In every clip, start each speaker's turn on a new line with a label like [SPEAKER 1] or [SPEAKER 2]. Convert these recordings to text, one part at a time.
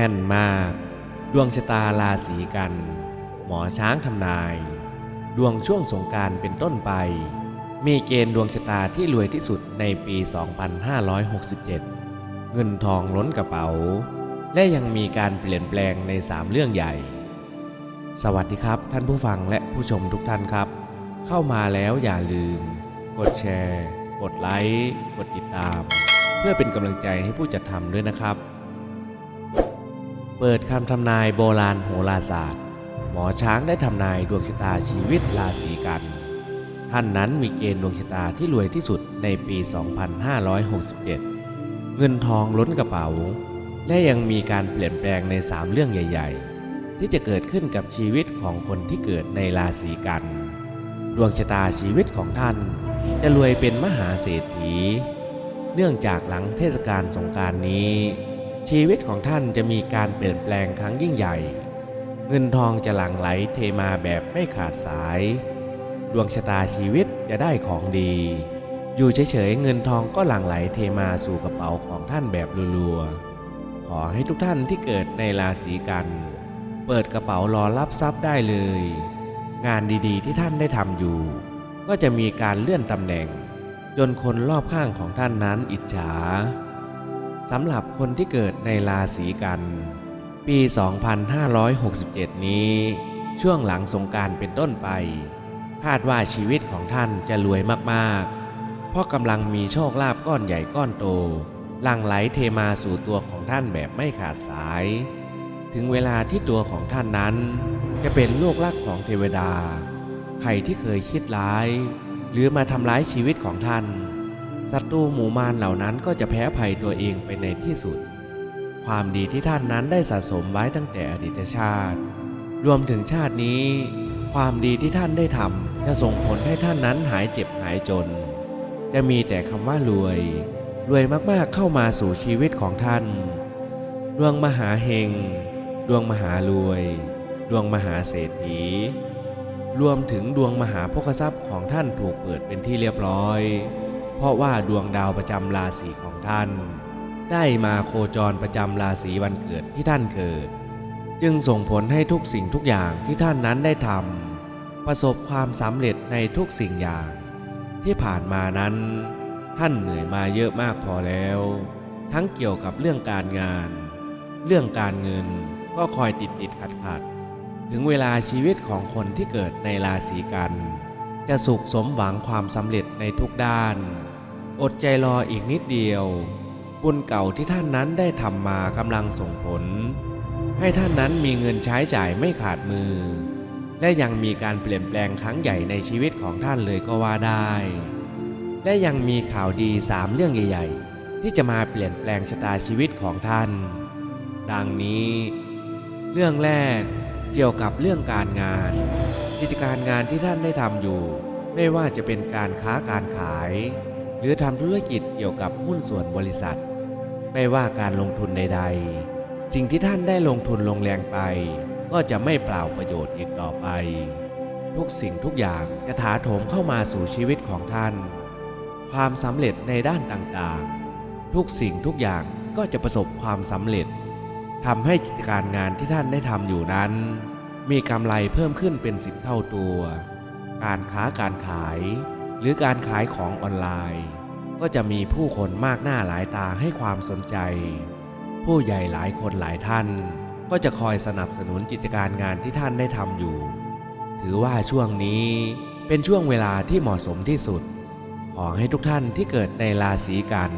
[SPEAKER 1] ม่นมาก ดวงชะตาราศีกัน หมอช้างทำนาย ดวงช่วงสงการเป็นต้นไป มีเกณฑ์ดวงชะตาที่รวยที่สุดในปี 2567 เงินทองล้นกระเป๋า และยังมีการเปลี่ยนแปลงใน 3 เรื่องใหญ่ สวัสดีครับท่านผู้ฟังและผู้ชมทุกท่านครับ เข้ามาแล้วอย่าลืม กดแชร์ กดไลค์ กดติดตาม เพื่อเป็นกำลังใจให้ผู้จัดทำด้วยนะครับ เปิดคำทำนายโบราณโหราศาสตร์ หมอช้างได้ทำนายดวงชะตาชีวิตราศีกัน ท่านนั้นมีเกณฑ์ดวงชะตาที่รวยที่สุดในปี 2567 เงินทองล้นกระเป๋า และยังมีการเปลี่ยนแปลงใน 3 เรื่องใหญ่ ๆ ที่จะเกิดขึ้นกับชีวิตของคนที่เกิดในราศีกัน ดวงชะตาชีวิตของท่าน จะรวยเป็นมหาเศรษฐี เนื่องจากหลังเทศกาลสงการนี้ ชีวิตของท่านจะมีการเปลี่ยนแปลงครั้งยิ่งใหญ่ เงินทองจะหลั่งไหลเทมาแบบไม่ขาดสาย ดวงชะตาชีวิตจะได้ของดี อยู่เฉยๆเงินทองก็หลั่งไหลเทมาสู่กระเป๋าของท่านแบบรัวๆ ขอให้ทุกท่านที่เกิดในราศีกัน เปิดกระเป๋ารอรับทรัพย์ได้เลย งานดีๆที่ท่านได้ทำอยู่ ก็จะมีการเลื่อนตำแหน่ง จนคนรอบข้างของท่านนั้นอิจฉา สำหรับคนที่เกิดในราศีกัน ปี 2567 นี้ ช่วงหลังสงการเป็นต้นไป คาดว่าชีวิตของท่านจะรวยมากๆ เพราะกำลังมีโชคลาภก้อนใหญ่ก้อนโตหลั่งไหลเทมาสู่ตัวของท่านแบบไม่ขาดสาย ถึงเวลาที่ตัวของท่านนั้น จะเป็นลูกรักของเทวดา ใครที่เคยคิดร้าย หรือมาทำร้ายชีวิตของท่าน ศัตรูหมู่มารเหล่านั้นก็จะแพ้ภัยตัวเองไปในที่สุด ความดีที่ท่านนั้นได้สะสมไว้ตั้งแต่อดีตชาติ รวมถึงชาตินี้ ความดีที่ท่านได้ทำจะส่งผลให้ท่านนั้นหายเจ็บหายจน จะมีแต่คำว่ารวย รวยมากๆเข้ามาสู่ชีวิตของท่าน ดวงมหาเฮง ดวงมหารวย ดวงมหาเศรษฐี รวมถึงดวงมหาภคทรัพย์ของท่านถูกเปิดเป็นที่เรียบร้อย เพราะว่าดวงดาวประจำราศีของท่าน ได้มาโคจรประจำราศีวันเกิดที่ท่านเกิด จึงส่งผลให้ทุกสิ่งทุกอย่างที่ท่านนั้นได้ทำประสบความสำเร็จในทุกสิ่งอย่าง ที่ผ่านมานั้น ท่านเหนื่อยมาเยอะมากพอแล้ว ทั้งเกี่ยวกับเรื่องการงาน เรื่องการเงินก็คอยติดติดขัดขัดถึงเวลาชีวิตของคนที่เกิดในราศีกัน จะสุขสมหวังความสำเร็จในทุกด้าน อดใจรออีกนิดเดียว บุญเก่าที่ท่านนั้นได้ทำมากำลังส่งผล ให้ท่านนั้นมีเงินใช้จ่ายไม่ขาดมือ และยังมีการเปลี่ยนแปลงครั้งใหญ่ในชีวิตของท่านเลยก็ว่าได้ และยังมีข่าวดีสามเรื่องใหญ่ๆ ที่จะมาเปลี่ยนแปลงชะตาชีวิตของท่าน ดังนี้ เรื่องแรกเกี่ยวกับเรื่องการงาน กิจการงานที่ท่านได้ทำอยู่ ไม่ว่าจะเป็นการค้าการขาย หรือทำธุรกิจเกี่ยวกับหุ้นส่วนบริษัท ไม่ว่าการลงทุนใด ๆ สิ่งที่ท่านได้ลงทุนลงแรงไป ก็จะไม่เปล่าประโยชน์อีกต่อไป ทุกสิ่งทุกอย่างจะถาโถมเข้ามาสู่ชีวิตของท่าน ความสำเร็จในด้านต่างๆ ทุกสิ่งทุกอย่างก็จะประสบความสำเร็จทำให้กิจการงานที่ท่านได้ทำอยู่นั้น มีกำไรเพิ่มขึ้นเป็นสิบเท่าตัว การค้าการขาย หรือการขายของออนไลน์ ก็จะมีผู้คนมากหน้าหลายตาให้ความสนใจ ผู้ใหญ่หลายคนหลายท่าน ก็จะคอยสนับสนุนกิจการงานที่ท่านได้ทำอยู่ ถือว่าช่วงนี้เป็นช่วงเวลาที่เหมาะสมที่สุด ขอให้ทุกท่านที่เกิดในราศีกัน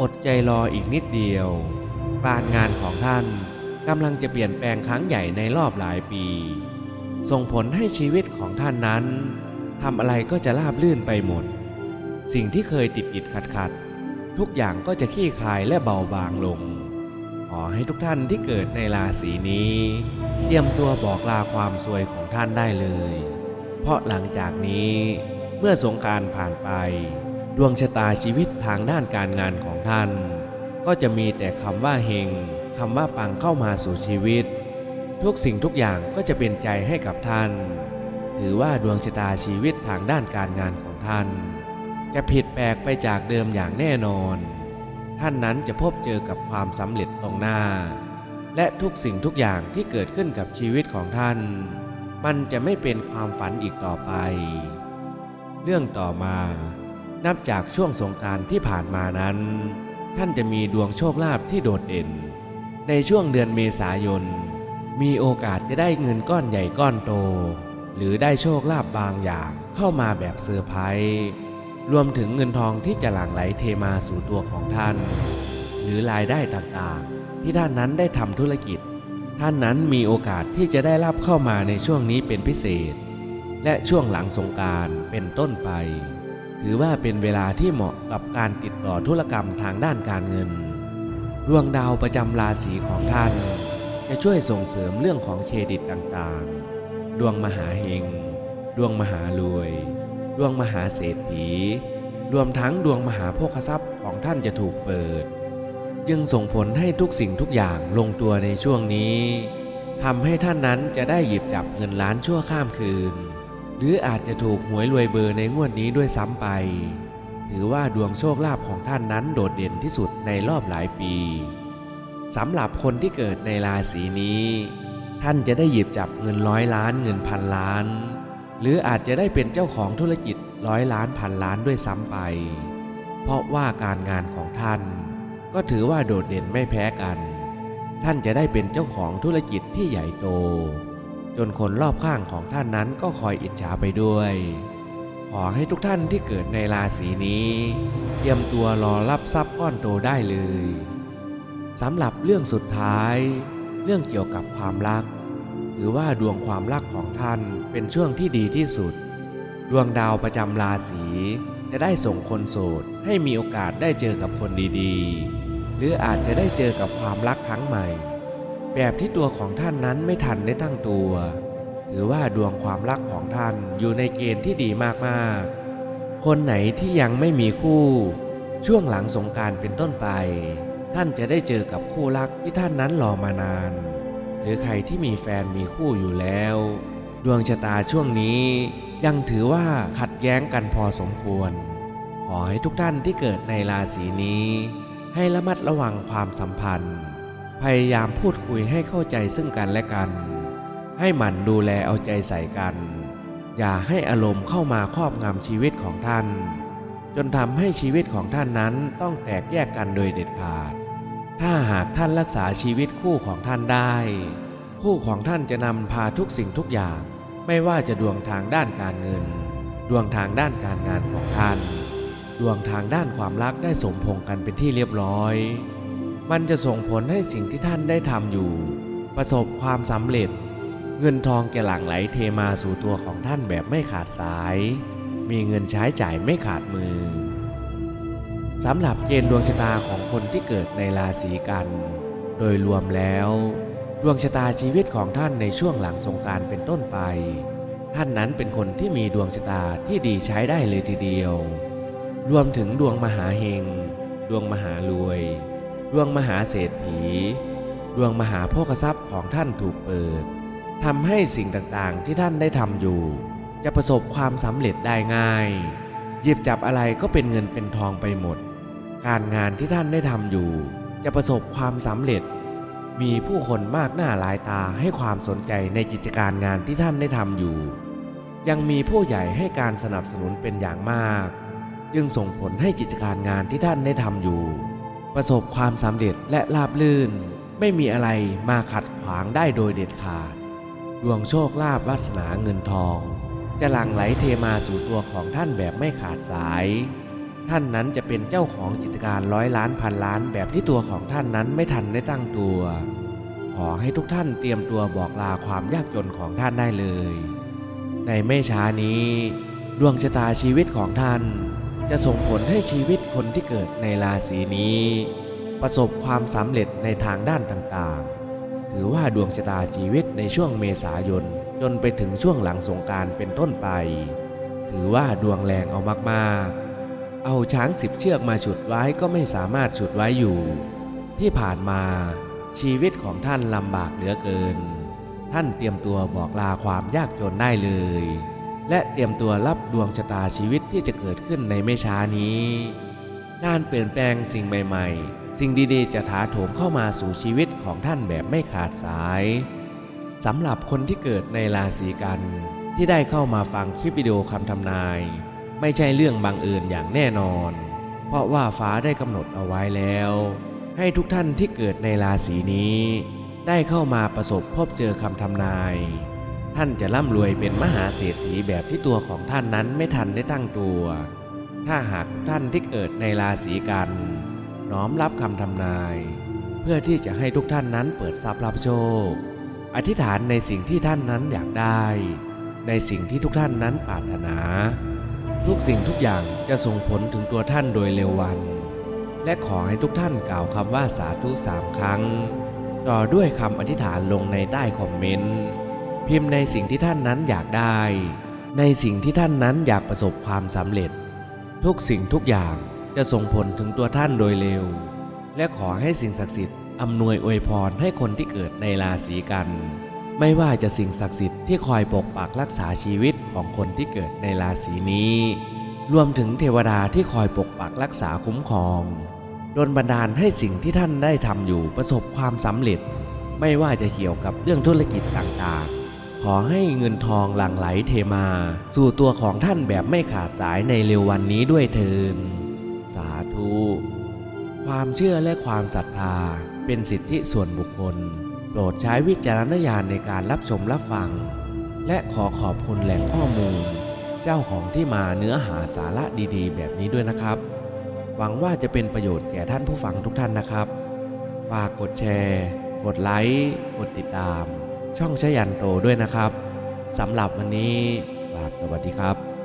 [SPEAKER 1] อดใจรออีกนิดเดียวการงานของท่านกำลังจะเปลี่ยนแปลงครั้งใหญ่ในรอบหลายปี ส่งผลให้ชีวิตของท่านนั้น ทำอะไรก็จะราบลื่นไปหมด สิ่งที่เคยติดติดขัดขัดทุกอย่างก็จะขี้คายและเบาบางลง ขอให้ทุกท่านที่เกิดในราศีนี้เตรียมตัวบอกลาความสวยของท่านได้เลย เพราะหลังจากนี้เมื่อสงการผ่านไป ดวงชะตาชีวิตทางด้านการงานของท่าน ก็จะมีแต่คำว่าเฮงคำว่าปังเข้ามาสู่ชีวิต ทุกสิ่งทุกอย่างก็จะเป็นใจให้กับท่าน ถือว่าดวงชะตาชีวิตทางด้านการงานของท่าน จะผิดแปลกไปจากเดิมอย่างแน่นอน ท่านนั้นจะพบเจอกับความสำเร็จตรงหน้า และทุกสิ่งทุกอย่างที่เกิดขึ้นกับชีวิตของท่าน มันจะไม่เป็นความฝันอีกต่อไป เรื่องต่อมา นับจากช่วงสงการที่ผ่านมานั้น ท่านจะมีดวงโชคลาภที่โดดเด่น ในช่วงเดือนเมษายนมีโอกาสจะได้เงินก้อนใหญ่ก้อนโต หรือได้โชคลาภบางอย่างเข้ามาแบบเซอร์ไพรส์รวมถึงเงินทองที่จะหลั่งไหลเทมาสู่ตัวของท่าน หรือรายได้ต่างๆ ที่ท่านนั้นได้ทำธุรกิจ ท่านนั้นมีโอกาสที่จะได้รับเข้ามาในช่วงนี้เป็นพิเศษ และช่วงหลังสงการเป็นต้นไป ถือว่าเป็นเวลาที่เหมาะกับการติดต่อธุรกรรมทางด้านการเงินดวงดาวประจำราศีของท่าน จะช่วยส่งเสริมเรื่องของเครดิตต่างๆ ดวงมหาเฮง ดวงมหารวย ดวงมหาเศรษฐี รวมทั้งดวงมหาโภคทรัพย์ของท่านจะถูกเปิด จึงส่งผลให้ทุกสิ่งทุกอย่างลงตัวในช่วงนี้ทำให้ท่านนั้นจะได้หยิบจับเงินล้านชั่วข้ามคืน หรืออาจจะถูกหวยรวยเบอร์ในงวดนี้ด้วยซ้ำไป ถือว่าดวงโชคลาภของท่านนั้นโดดเด่นที่สุดในรอบหลายปีสำหรับคนที่เกิดในราศีนี้ ท่านจะได้หยิบจับเงินร้อยล้านเงินพันล้าน หรืออาจจะได้เป็นเจ้าของธุรกิจร้อยล้านพันล้านด้วยซ้ำไป เพราะว่าการงานของท่าน ก็ถือว่าโดดเด่นไม่แพ้กัน ท่านจะได้เป็นเจ้าของธุรกิจที่ใหญ่โต จนคนรอบข้างของท่านนั้นก็คอยอิจฉาไปด้วย ขอให้ทุกท่านที่เกิดในราศีนี้ เตรียมตัวรอรับทรัพย์ก้อนโตได้เลยสำหรับเรื่องสุดท้าย เรื่องเกี่ยวกับความรักหรือว่าดวงความรักของท่านเป็นช่วงที่ดีที่สุด ดวงดาวประจำราศีจะได้ส่งคนโสดให้มีโอกาสได้เจอกับคนดีๆ หรืออาจจะได้เจอกับความรักครั้งใหม่ แบบที่ตัวของท่านนั้นไม่ทันได้ตั้งตัวหรือว่าดวงความรักของท่านอยู่ในเกณฑ์ที่ดีมากๆ คนไหนที่ยังไม่มีคู่ ช่วงหลังสงการเป็นต้นไป ท่านจะได้เจอกับคู่รักที่ท่านนั้นรอมานาน หรือใครที่มีแฟนมีคู่อยู่แล้ว ดวงชะตาช่วงนี้ยังถือว่าขัดแย้งกันพอสมควร ขอให้ทุกท่านที่เกิดในราศีนี้ ให้ระมัดระวังความสัมพันธ์ พยายามพูดคุยให้เข้าใจซึ่งกันและกัน ให้หมั่นดูแลเอาใจใส่กัน อย่าให้อารมณ์เข้ามาครอบงำชีวิตของท่านจนทำให้ชีวิตของท่านนั้นต้องแตกแยกกันโดยเด็ดขาด ถ้าหากท่านรักษาชีวิตคู่ของท่านได้ คู่ของท่านจะนำพาทุกสิ่งทุกอย่าง ไม่ว่าจะดวงทางด้านการเงิน ดวงทางด้านการงานของท่าน ดวงทางด้านความรักได้สมพงกันเป็นที่เรียบร้อย มันจะส่งผลให้สิ่งที่ท่านได้ทำอยู่ ประสบความสำเร็จ เงินทองจะหลั่งไหลเทมาสู่ตัวของท่านแบบไม่ขาดสาย มีเงินใช้จ่ายไม่ขาดมือ สำหรับเกณฑ์ดวงชะตาของคนที่เกิดในราศีกัน โดยรวมแล้ว ดวงชะตาชีวิตของท่านในช่วงหลังสงการเป็นต้นไป ท่านนั้นเป็นคนที่มีดวงชะตาที่ดีใช้ได้เลยทีเดียว รวมถึงดวงมหาเฮง ดวงมหารวย ดวงมหาเศรษฐี ดวงมหาโภคทรัพย์ของท่านถูกเปิดทำให้สิ่งต่างๆที่ท่านได้ทำอยู่ จะประสบความสำเร็จได้ง่าย หยิบจับอะไรก็เป็นเงินเป็นทองไปหมด การงานที่ท่านได้ทำอยู่ จะประสบความสำเร็จ มีผู้คนมากหน้าหลายตาให้ความสนใจในกิจการงานที่ท่านได้ทำอยู่ ยังมีผู้ใหญ่ให้การสนับสนุนเป็นอย่างมาก จึงส่งผลให้กิจการงานที่ท่านได้ทำอยู่ ประสบความสำเร็จและราบรื่น ไม่มีอะไรมาขัดขวางได้โดยเด็ดขาด ดวงโชคลาภวาสนาเงินทอง จะหลั่งไหลเทมาสู่ตัวของท่านแบบไม่ขาดสาย ท่านนั้นจะเป็นเจ้าของกิจการร้อยล้านพันล้านแบบที่ตัวของท่านนั้นไม่ทันได้ตั้งตัว ขอให้ทุกท่านเตรียมตัวบอกลาความยากจนของท่านได้เลย ในไม่ช้านี้ดวงชะตาชีวิตของท่าน จะส่งผลให้ชีวิตคนที่เกิดในราศีนี้ ประสบความสำเร็จในทางด้านต่างๆ ถือว่าดวงชะตาชีวิตในช่วงเมษายนจนไปถึงช่วงหลังสงการเป็นต้นไป ถือว่าดวงแรงเอามากๆ เอาช้างสิบเชือกมาฉุดไว้ก็ไม่สามารถฉุดไว้อยู่ ที่ผ่านมาชีวิตของท่านลำบากเหลือเกิน ท่านเตรียมตัวบอกลาความยากจนได้เลย และเตรียมตัวรับดวงชะตาชีวิตที่จะเกิดขึ้นในไม่ช้านี้การเปลี่ยนแปลงสิ่งใหม่ ๆ สิ่งดีๆ จะถาโถมเข้ามาสู่ชีวิตของท่านแบบไม่ขาดสายสำหรับคนที่เกิดในราศีกันที่ได้เข้ามาฟังคลิปวิดีโอคำทำนาย ไม่ใช่เรื่องบังเอิญอย่างแน่นอน เพราะว่าฟ้าได้กำหนดเอาไว้แล้ว ให้ทุกท่านที่เกิดในราศีนี้ ได้เข้ามาประสบพบเจอคำทำนาย ท่านจะร่ำรวยเป็นมหาเศรษฐีแบบที่ตัวของท่านนั้นไม่ทันได้ตั้งตัว ถ้าหากทุกท่านที่เกิดในราศีกัน น้อมรับคำทำนาย เพื่อที่จะให้ทุกท่านนั้นเปิดทรัพย์รับโชค อธิษฐานในสิ่งที่ท่านนั้นอยากได้ ในสิ่งที่ทุกท่านนั้นปรารถนา ทุกสิ่งทุกอย่างจะส่งผลถึงตัวท่านโดยเร็ววัน และขอให้ทุกท่านกล่าวคำว่าสาธุสามครั้ง ต่อด้วยคำอธิษฐานลงในใต้คอมเมนต์ พิมพ์ในสิ่งที่ท่านนั้นอยากได้ ในสิ่งที่ท่านนั้นอยากประสบความสำเร็จ ทุกสิ่งทุกอย่างจะส่งผลถึงตัวท่านโดยเร็ว และขอให้สิ่งศักดิ์สิทธิ์อำนวยอวยพรให้คนที่เกิดในราศีกัน ไม่ว่าจะสิ่งศักดิ์สิทธิ์ที่คอยปกปักรักษาชีวิตของคนที่เกิดในราศีนี้ รวมถึงเทวดาที่คอยปกปักรักษาคุ้มครองดลบันดาลให้สิ่งที่ท่านได้ทำอยู่ประสบความสำเร็จ ไม่ว่าจะเกี่ยวกับเรื่องธุรกิจต่างๆ ขอให้เงินทองหลั่งไหลเทมา สู่ตัวของท่านแบบไม่ขาดสายในเร็ววันนี้ด้วยเทินสาธุ ความเชื่อและความศรัทธาเป็นสิทธิส่วนบุคคล รดใช้วิจารณญาณในการรับชมรับฟัง และขอขอบคุณแหล่งข้อมูล เจ้าของที่มาเนื้อหาสาระดีๆ แบบนี้ด้วยนะครับ หวังว่าจะเป็นประโยชน์แก่ท่านผู้ฟังทุกท่านนะครับ ฝากกดแชร์ กดไลค์กดติดตาม ช่องชยันโตด้วยนะครับสำหรับวันนี้กราบสวัสดีครับ